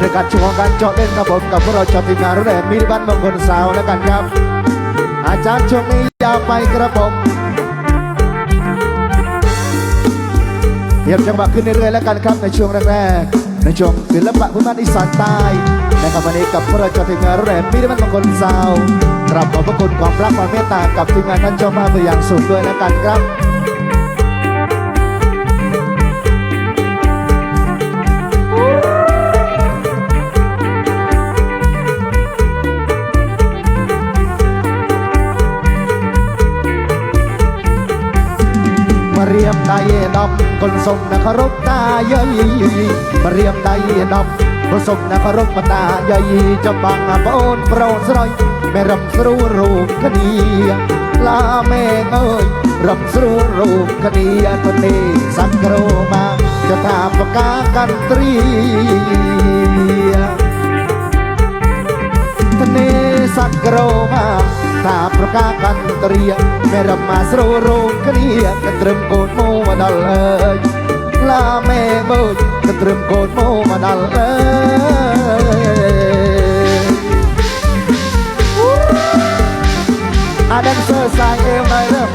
รรยากาศช่วงการเจาะเล่นครับผมกับพวกเราชาวทีมงานรถแห่มีบ้านมงคลสาวแล้วกันครับ อาจารย์ช่วงนี้ยาวไปครับผมเตรียมจังหวะขึ้นเรื่อยๆแล้วกันครับในช่วงแรกๆในช่วงศิลปะพื้นบ้านอีสานใต้นะครับวันนี้กับพวกเราชาวทีมงานรถแห่มีบ้านมงคลสาวกราบขอบพระคุณความรักความเมตตากับทีมงานท่านเจ้าภาพเป็นอย่างสูงด้วยแล้วกันครับ រៀបដៃឯដប់គុណសុំអ្នកគោរពតាយាយម្រាមដៃឯដប់គុណសុំអ្នកគោរពតាយាយចំបាំងប្អូនប្រុសស្រីមេរំស្រួលរូបគ្នាឡាមេអើយរំស្រួលរូបគ្នាទៅទេសង្គ្រោមកចតាបកាកន្ទ្រីទៅនេះសង្គ្រោមក ตนนี้สักโกรมาจะทำประกากันตรี ทะเนสักโรมาตาประกากันเตรียแม่รำมาสโรโรกเนียกันตรึมโกนโมมาดัลเอ้ยลาแม่เบิดกันตรึมโกนโมมาดัลเอ้ยอาแดนเซอร์สายเอวหน่อยเริ่ม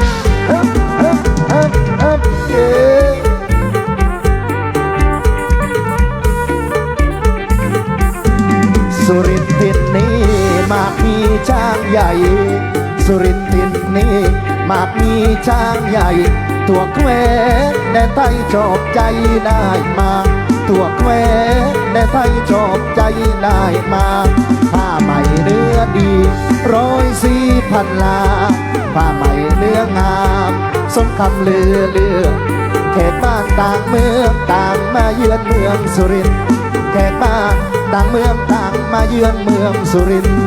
เฮ้มเฮ้มเฮ้มเฮ้มเย้ สุรินทร์ทินนี้มากมีช้างใหญ่ สุรินทร์ทินนี้มากมีช้างใหญ่ ตัวแควแดนไทยชอบใจได้มา ตัวแควแดนไทยชอบใจได้มาผ้าใหม่เนื้อดี ร้อยสี่พันลาผ้าใหม่เนื้องามสมคำเลือเลือเขตบ้านต่างเมืองต่างมาเยือนเมืองสุรินทร์แขกบ้าน ต่างเมืองต่างมาเยือนเมืองสุรินทร์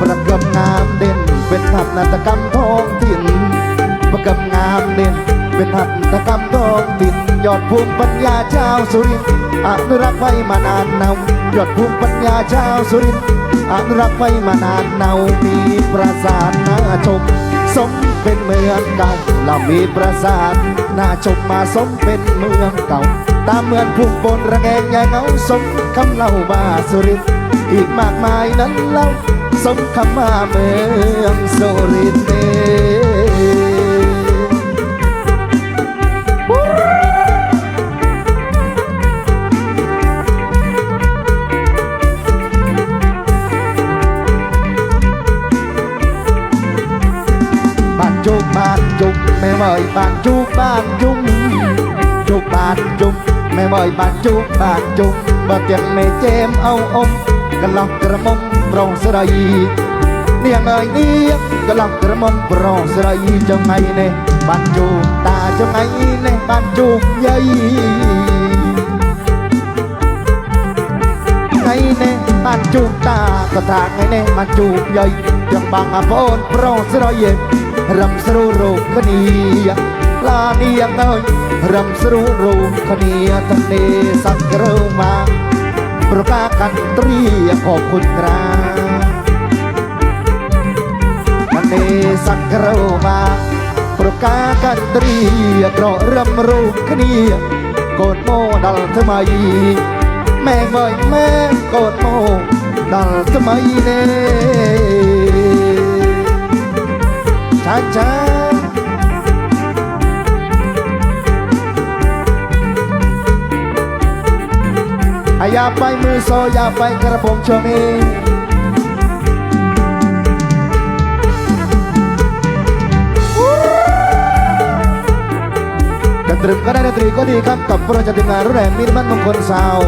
ประกำงามเด่นเป็นหัตถนกรรมท้องถิ่นประกำงามเด่นเป็นหัตถกรรมท้องถิ่นยอดภูมิปัญญาชาวสุรินทร์อนุรักษ์ไว้มานานนายอดภูมิปัญญาชาวสุรินทร์อนุรักษ์ไว้มานานเนามีปราสาทน่าชมสมเป็นเมืองเก่าเรามีปราสาทน่าชมมาสมเป็นเมืองเก่า ตามเมืองพุ่งบนระแงงยาเงาสมคำเล่ามาสุรินทร์อีกมากมายนั้นเล่าสมคำว่าเมืองสุรินทร์เด้บ้านจุกบ้านจุกแม่เมยบ้านจุกบ้านจุ้มจุก បានជុំមេបើយបានជុំបានជុំបើទាំងមេជេមអ៊ំអ៊ំកន្លោះក្រមុំប្រុងស្រីនាងអើយនាងកន្លោះក្រមុំប្រុងស្រីចងៃនេះបានជុំតាចងៃនេះបានជុំយាយថ្ងៃនេះបានជុំតាក៏ថាថ្ងៃនេះបានជុំយាយទាំងបងប្អូនប្រុងស្រីរំស្រួលរូបគ្នា งเน่บ้านจุกใหญ่ ไงเน่บ้านจูบตาก็ทางไงเน่บ้านจูบใหญ่ยังบางอาโพนโปรสรอยเย็นรำสรูรูปคณียลาเนียงเอ้ยรำ อย่าไปมือโซอย่าไปกระผมช่วงนี้ดนตรีก็ได้ดนตรีก็ดีครับกับพระจันทร์งานรถแห่มิตรบ้านมงคลสาว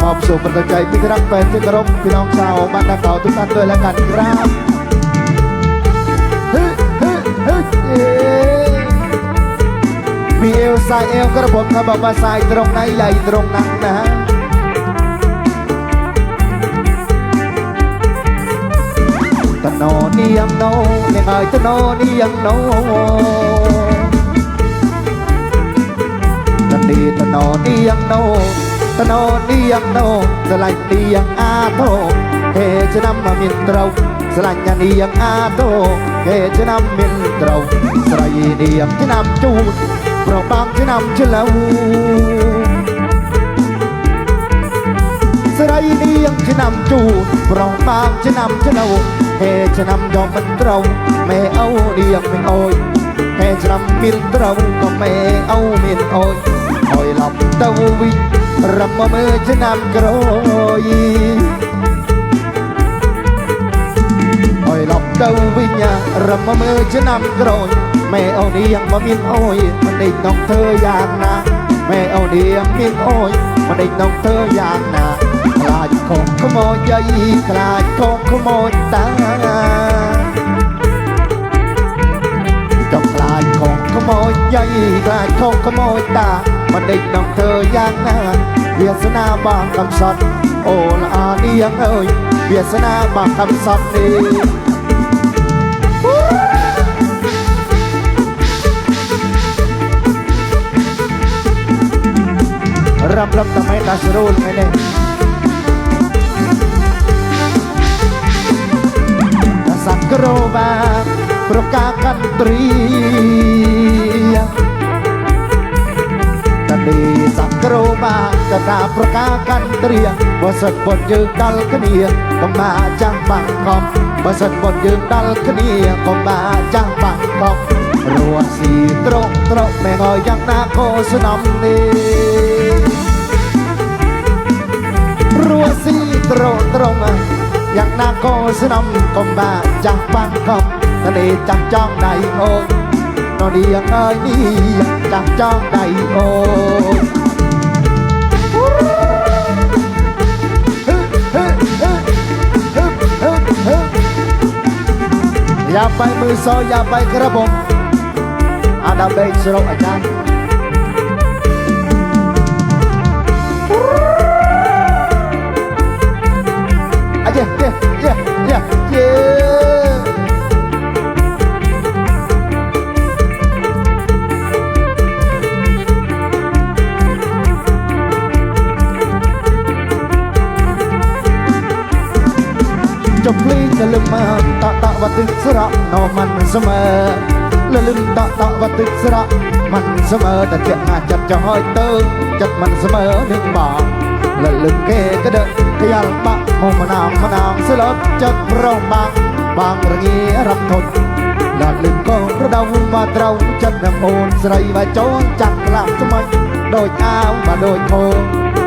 มอบสู่ประทับใจพี่ที่รักแฟนที่เคารพพี่น้องชาวบ้านนาเก่าทุกท่านด้วยแล้วกันครับมีเอวสายเอวกระผมครับบอกว่าสายตรงไหนใหญ่ตรงนั้นนะฮะ ណូនាងណូនាងហើយទៅណូនាងណូតនីតណូនាងណូតណូនាងណូស្រឡាញ់នាងអាតូគេឆ្នាំមានត្រូវស្រឡាញ់នាងអាតូគេឆ្នាំមានត្រូវស្រីនាងឆ្នាំជូតប្របាំឆ្នាំឆ្លៅស្រីនាងឆ្នាំជូតប្របាំឆ្នាំឆ្លៅ ហេឆ្នាំយកមិនត្រូវមេអូឌៀងមិនអើយហេឆ្នាំមានត្រូវក៏មេអូមានអើយអើយឡប់ទៅវិញរំមើឆ្នាំក្រោយអើយឡប់ទៅវិញរំមើឆ្នាំក្រោយមេអូនៀងមិនមានអើយមិនដេកនងធ្វើយ៉ាងណាមេអូនៀងមានអើយមិនដេកនងធ្វើយ៉ាងណាខ្លាចខំខ្មោចយាយខ្លាចខំខ្មោចតាចង់ខ្លាចខំខ្មោចយាយខ្លាចខំខ្មោចតាមិនដេកនងធ្វើយ៉ាងណាវាសនាបងកំសត់អូនអានាងអើយវាសនាបងកំសត់នេះរំលឹកតែតាស្រូលថ្ងៃនេះ តាសក្រោបាប្រកាកន្ត្រីតានីសក្រោបាកតាប្រកាកន្ត្រីបើសិនបុនយើងដល់គ្នាកុំបាចាំងបាក់កំបើសិនបុនយើងដល់គ្នាកុំបាចាំងបាក់កំរស់ស៊ីត្រកត្រកមែងឲ្យយ៉ាងណាក៏ស្នំនេះរួស៊ីត្រង់ត្រង់ យ៉ាងណាក៏ស្នំកំបាចាស់បាំងកំតនេះចាស់ចង់ដៃអូនននេះយ៉ាងអើយនេះចាស់ចង់ដៃអូនយ៉ាបាយมือសយ៉ាបាយក្របងអាដាបេកស្រុកអាចារ្យ Ah, លលឹមតតវតិស្រៈនោមិនស្មើលលឹមតតវតិស្រៈមិនស្មើតែជាអាចិត្តចហើយទៅចិត្តមិនស្មើនឹងបងលលឹមគេក្តឹកខ្យល់បាក់មកម្ដងម្ដងស្លុតចិត្តប្រងបាក់បងរងារំធត់លលឹមកូនប្រដៅមកត្រូវចិត្តនឹងអូនស្រីបើចូលចាក់ខ្លាំងស្មាច់ដូចអាវមកដូចខោ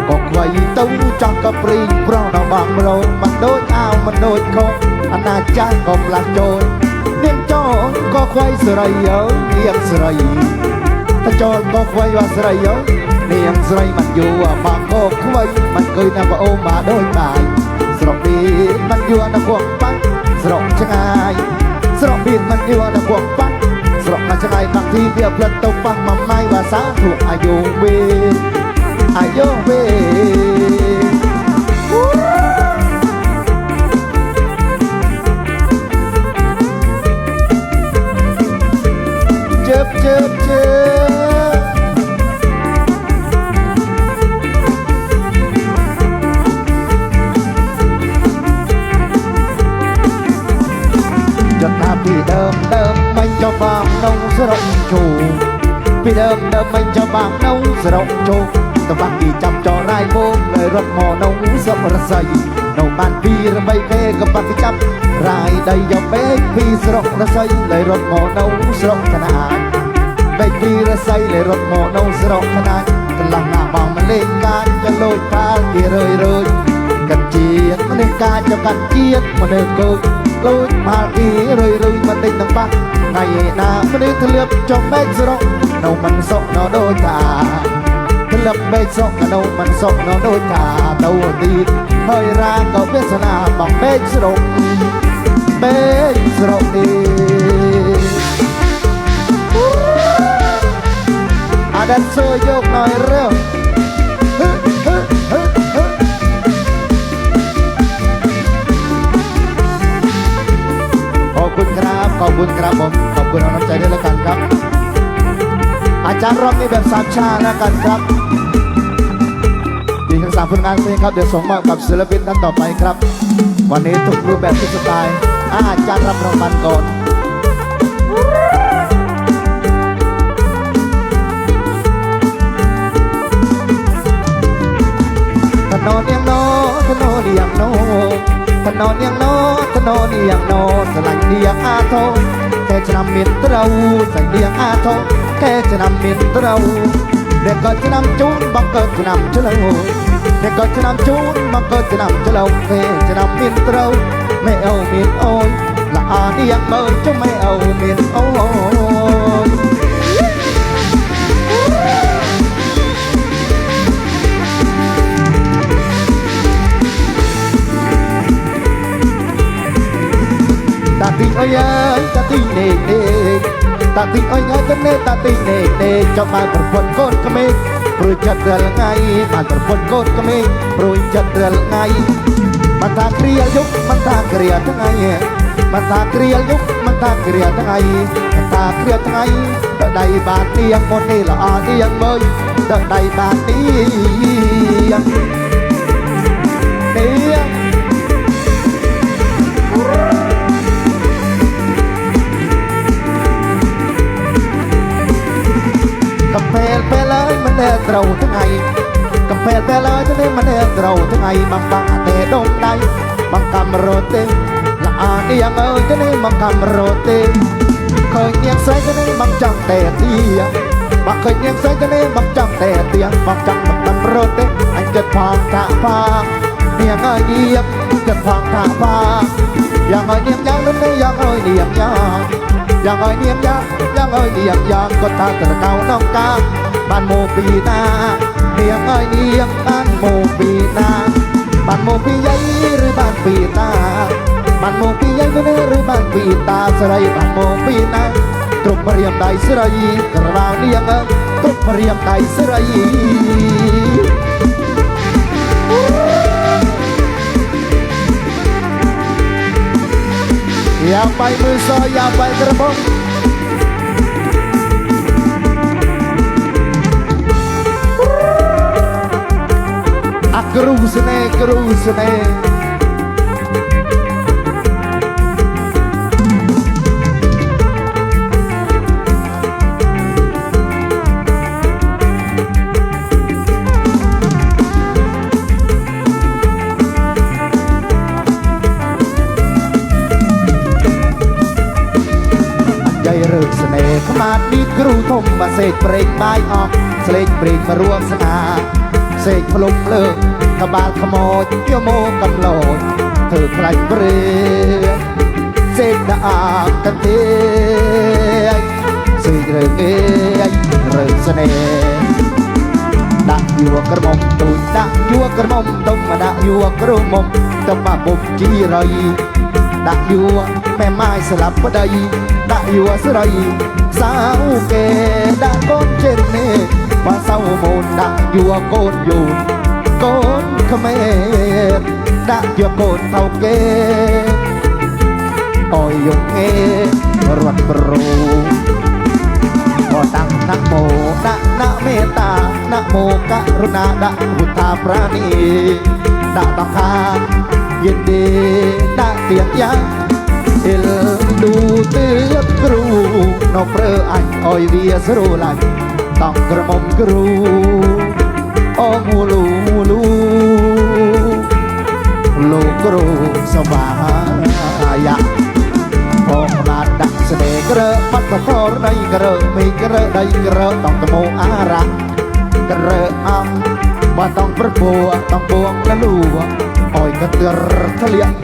ក៏ខ្វៃទៅចង់កព្រីប្រងដល់បងម្លងមិនដូចអាវមិនដូចខោ អនាចាស់ក៏ផ្លាស់ចូលនាងចូលក៏ខ្វៃស្រីអើយនាងស្រីតែចូលក៏ខ្វៃว่าស្រីអើយនាងស្រីមិនយូរបងក៏ខ្វៃមិនឃើញណាប្អូនមកដូចបាយស្រុកនេះមិនយូរណាគួងបាត់ស្រុកឆ្ងាយស្រុកនេះមិនយូរណាគួងបាត់ស្រុកណាឆ្ងាយបាក់ទីវាផ្លិតទៅប៉ះមួយម៉ាយវាសាធុអាយុវេ Ayo we Chớp បាំងនៅស្រកជោគតបាក់ពីចាំចរាយវងលើរត់មកនៅសុបរស័យនៅបានពីរបីគេក៏បាត់ពីចាប់រាយដីយកបេកពីស្រករស័យលើរត់មកនៅស្រកកណាចបេកពីរស័យលើរត់មកនៅស្រកកណាចកន្លះណាបងម្លេងកាចចលូចផាលគេរឿយរឿយកាត់ជាតិមនុស្សកាចចកាត់ជាតិមនុស្សកូច លូចបាល់អ៊ីរុយរុយមិនដេញនឹងបាក់ថ្ងៃណាមនុស្សធ្លាប់ចុះបែកសរុបនៅមិនសុខនៅដូចថាធ្លាប់បែកសុខនៅមិនសុខនៅដូចថាទៅទីហើយរាងក៏វាសនាមកបែកសរុបបែកសរុបទីអាដានសួរយកណយរើហឺហឺហឺ ขอบคุณครับผม ขอบคุณเอาน้ำใจด้วยแล้วกันครับ อาจารย์รอบนี้แบบสามชาแล้วกันครับดีทั้งสามผลงานเพลงครับ เดี๋ยวส่งมอบกับศิลปินท่านต่อไปครับ วันนี้ทุกรูปแบบทุกสไตล์อาจารย์รับรางวัลก่อนถนนยังโนถนนยังโนถนนยังโน ធ្នោនាងណោស្រឡាញ់នាងអាធោកែឆ្នាំមានត្រូវសាច់នាងអាធោកែឆ្នាំមានត្រូវអ្នកក៏ឆ្នាំជូនបង្កើតឆ្នាំឆ្លងអ្នកក៏ឆ្នាំជូនបង្កើតឆ្នាំឆ្លងពេលឆ្នាំមានត្រូវម៉ែអូមានអូនល្អនាងមើលចុះម៉ែអូមានអូន នេនេតាទីអើយអើយទៅនេតាទីនេនេចាំបានប្រពន្ធកូនក្មេងព្រួយចិត្តរាល់ថ្ងៃបានប្រពន្ធកូនក្មេងព្រួយចិត្តរាល់ថ្ងៃមិនថាគ្រាយុគមិនថាគ្រាថ្ងៃមិនថាគ្រាយុគមិនថាគ្រាថ្ងៃមិនថាគ្រាថ្ងៃដល់ដៃបានទៀងមុននេះល្អទៀងមើលដល់ដៃបានទៀង យមិនដែលត្រូវថ្ងៃកំពេលពេលអើយទៅនេះមិនដែលត្រូវថ្ងៃមកបាំងអតេដងដៃមកកំរត់ទេល្អនាងអើយទៅនេះមកកំរត់ទេឃើញនាងស្រីទៅនេះមកចង់តែទៀមកឃើញនាងស្រីទៅនេះមកចង់តែទៀមកចង់មកកំរត់ទេអញចិត្តផងថាផងនាងអើយនាងចិត្តផងថាផងយ៉ាងអើយនាងយ៉ាងនោះនេះយ៉ាងអើយនាងយ៉ាងយ៉ាងអើយនាងយ៉ាងយ៉ាងអើយនាងយ៉ាងក៏ថាត្រកៅនងកា បានមកពីណានាងអើយនាងបានមកពីណាបានមកពីយាយឬបានពីតាបានមកពីយាយទៅឬបានពីតាស្រីបានមកពីណាគ្រប់ព្រាមដៃស្រីក្រវ៉ាលនាងអើយគ្រប់ព្រាមដៃស្រីយ៉ាបៃមើលសយ៉ាបៃក្រ กรูสเน่กรูสเน่เริกเสน่ห์ขมาดมีครูทมมาเสกเปรกบายออกเสกเปรกมารวมสนาเสกพลุมเลิก ក្បាលខ្មោចយកមកកំឡោចធ្វើខ្លាច់ព្រេងសេកដាក់អាកន្ទេសេករើកអេរើកស្នេហ៍ដាក់យួរក្រមុំទូចដាក់យួរក្រមុំទុំមកដាក់យួរក្រមុំទុំមកពុំជីរៃដាក់យួរម៉ែម៉ាយស្លាប់ប្តីដាក់យួរស្រីសៅគេដាក់កូនចេញនេះបើសៅមូនដាក់យួរកូនយូន កូនក្មេងដាក់យកកូនថោគេអោយយកគេរត់ប្រូអតាំងណាក់មោដាក់ណាក់មេតាណាក់មោករុណាដាក់ពុទ្ធាប្រាណីដាក់តខាយិនទេដាក់ទៀតយ៉ាងអិលឌូទេគ្រូនៅព្រើអញអោយវាស្រួលអញតង់ក្រមុំគ្រូ មូលូមូលូលោកគ្រូសមាយាផងបានដាក់ស្នេហ៍ក្របាត់បករដីក្រមីក្រដីក្រតំតមោអារៈក្រអំបាត់តងប្រពោតំពួងលលូអោយកទិរធ្លាក់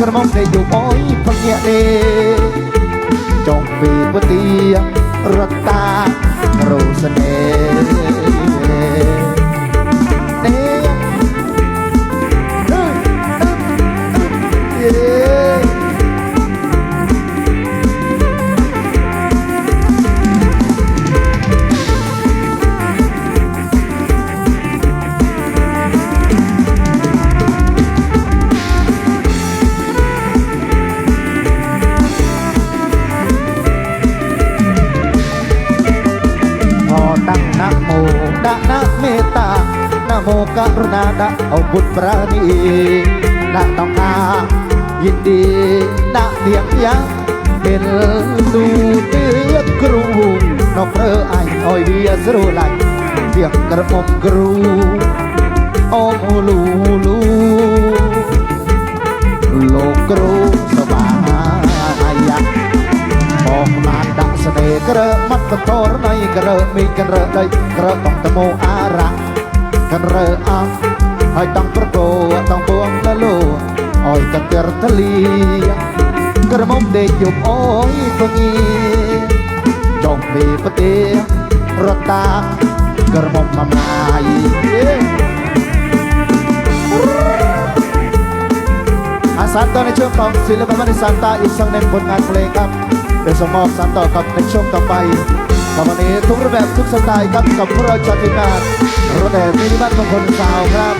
ក្រមុំទេយុអោយបញ្ញាទេចង់ពីពទារតារោសនេហ៍ ដាក់ណាមេត្តាណាមោករុណាដាក់អពុទ្ធប្រាណីដាក់តង្អាយិនดีដាក់ទៀងយ៉ាងពេលទូទៅគ្រូនៅព្រើអញអោយវាស្រួលឡាញ់ទៀងក្រមុំគ្រូអូលូលូលោកគ្រូសបាអាយ៉ាបងបានដាក់ សនេក្រមាត់កតរណៃក្រមីក្រដីក្រតំតមោអារៈក្រអងហើយតង់ប្រកោតង់ពួងលលោអោយកតរតលីក្រមុំដេកយប់អើយពងាចង់ពីប្រទេរតាក្រមុំម៉ាយអាសាតតនៅជុំតង់សិលបមនិសានតាអ៊ីសងនៃបុណ្យអាស្លេកាប់ เดี๋ยวส่งมอบสานต่อครับในช่วงต่อไปกับวันนี้ทุกรูปแบบทุกสไตล์ครับกับพวกเราจัดทีมงานรถแห่มินิบัสมงคลสาวครับ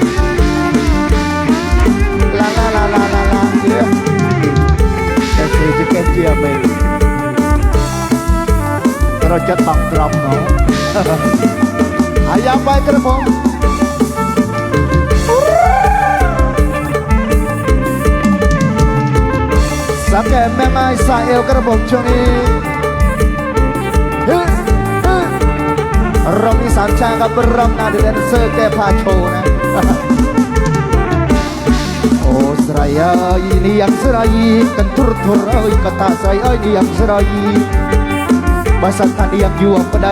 ลาลาลาลาลาลาเจียวแต่คือจะแก้เจียมไปเราจะต้องตรอมเนาะอายาไปกระผม สาแก่แม่ไม้สายเอวกระบอกช่นี้เรามีสามชางกับรอำนาเดนเซอร์แก้ผ้าโชว์นะ โอ้สรายนี่ยังสรายกันทุรทุรเอ้ยกตาสรายเอ้ยนี่ยังสรายภาษาไทยยังอยวงปะใด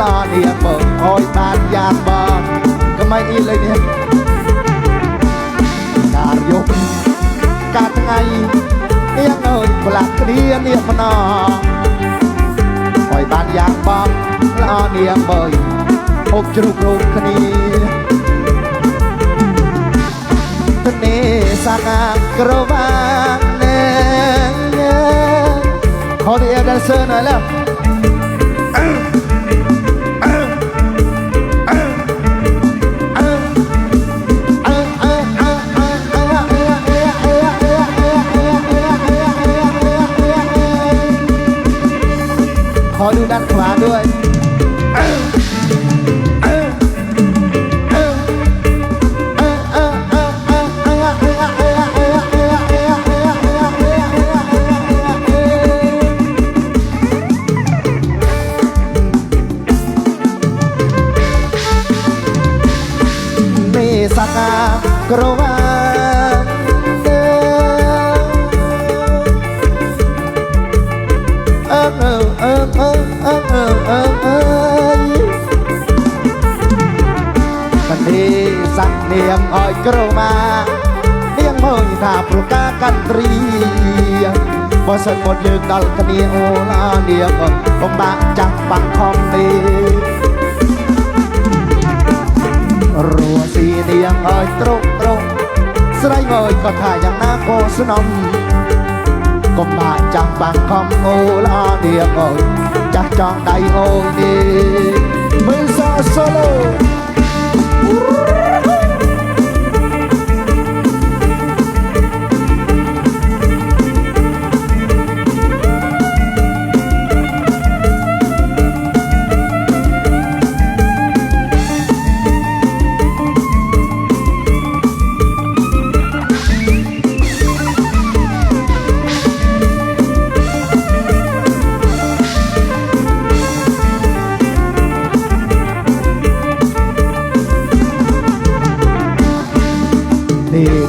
ลานี่ยังเบิกคอยบานยานบางก็ไม่นี่เลยเนี่ยการยกการไง នាងអើយប្រឡាក់គ្នានាងម្នឲ្យបានយ៉ាងបងល្អនាងបើយអុកជ្រុករោគគ្នាទនេសាងាក្រវាងណែខោឌីអេដាសឺណឡូ อดูด้านขวาด้วยเมีสักกากรว នាងឲ្យក្រមានាងមើលថាប្រការកន្ទ្រីបើសិនមកយើងដល់គ្នាអូឡានាងបំបាក់ចាស់បាក់ខំទេរួស៊ីនាងឲ្យត្រុកត្រុកស្រីអើយក៏ថាយ៉ាងណាក៏ស្នំកុំបាក់ចាស់បាក់ខំអូឡានាងអើយចាស់ចង់ដៃអូននេះមើលសោសូឡូ Woo!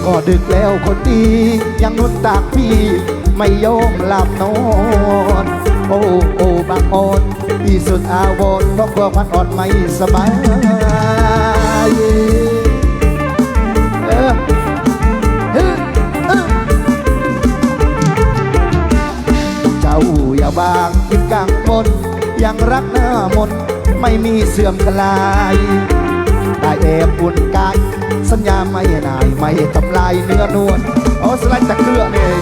ก็มาจากบางคำโอดึกแล้วคนดี ยังนุ่นตากพี่ ไม่ยอมหลับนอน โอ้โอ้บางอ่อนที่สุดอาวรเพราะกลัวพันอ่อนไม่สบายเออเจ้าอย่าบางคิดกังวลยังรักหน้ามนไม่มีเสื่อมคลายได้แอบอุ่นกาย สัญญาไม่นายไม่ทำลายเนื้อนวลโอ้สไลด์จากเครื่อนี่เอง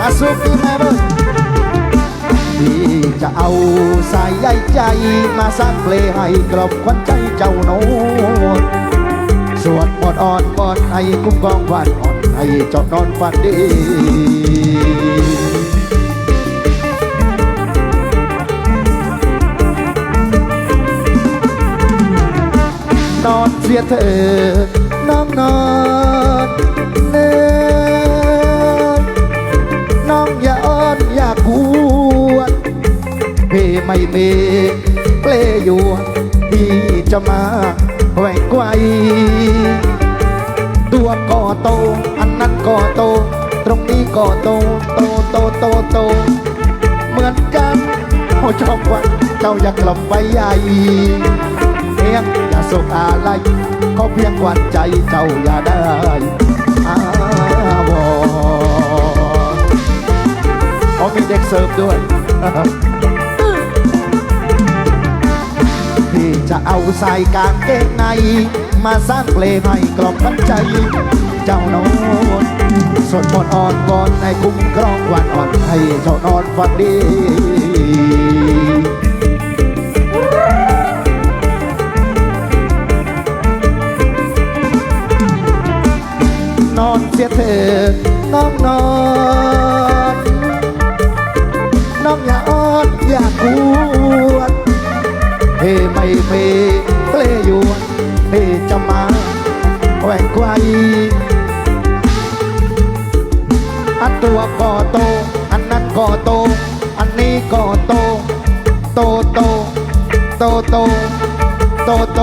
อาสุกีแม่เบ้ยที่จะเอาสายใยใจ มาสร้างเพลงให้กลบควันใจเจ้าโน้นสวดหมดอ่อนหมดให้คุ้มครองวันอ่อนให้เจ้านอนฝันดี ยเถิดน้องนอนเนินน้องอย่าอ้อนอย่ากวนพี่ไม่มีเปลยวนที่จะมาแหวงไกวตัวก็โต อันนั้นก็โต ตรงนี้ก็โต โตโตโตโต เหมือนกันโอ้ชอบวันเจ้าอยากกลับไปใหญ่ เพียงอย่าโศกอะไรขอเพียงหวันใจเจ้าอย่าได้อาวอเขามีเด็กเสิร์ฟด้วย พี่จะเอาใส่กางเกงใน มาสร้างเพลงให้กล่อมพันใจ เจ้าโนนสวดมนต์อ่อนวอนให้คุ้มครองวันอ่อนให้เจ้านอนฝันดี ตัวก็โต อันนั้นก็โต อันนี้ก็โต โตโต โตโต โตโต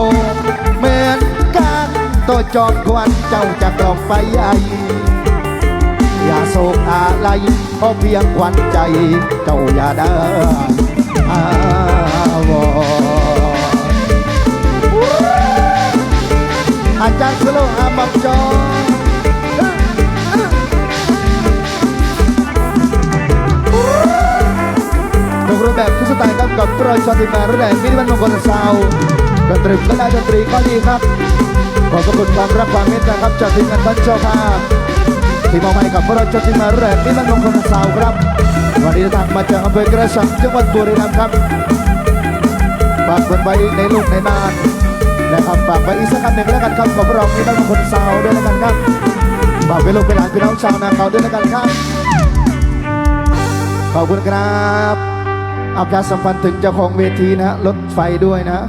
เหมือนกันโตจอมควันเจ้าจะกลองไปใหญ่อย่าโศกอะไรเพราะเพียงควันใจ เจ้าอย่าได้อาวอาจารย์สโลอาบับจอ ตล์ครับกับโปรยชอติมารุ่นแดงมินิมันมงคลสาวดนตรีก็ได้ดนตรีก็ดีครับ ขอบพระคุณความรักความเมตตาครับจากทีมงานท่านเจ้าภาพที่มอบให้กับพวกเราจดที่มาแรกนี่มันมงคลสาวครับ วันนี้ทางมาจากอำเภอกระสังจังหวัดบุรีรัมย์ครับฝากคนไว้ในลูกในนานนะครับฝากไว้อีกสักคำหนึ่งแล้วกันครับกับพวกเรานี่มันมงคลสาวด้วยแล้วกันครับฝากไว้ลูกเป็นหลานพี่น้องชาวนาเขาด้วยแล้วกันครับขอบคุณครับ อาประชาสัมพันธ์ถึงเจ้าของเวทีนะรถไฟด้วยนะ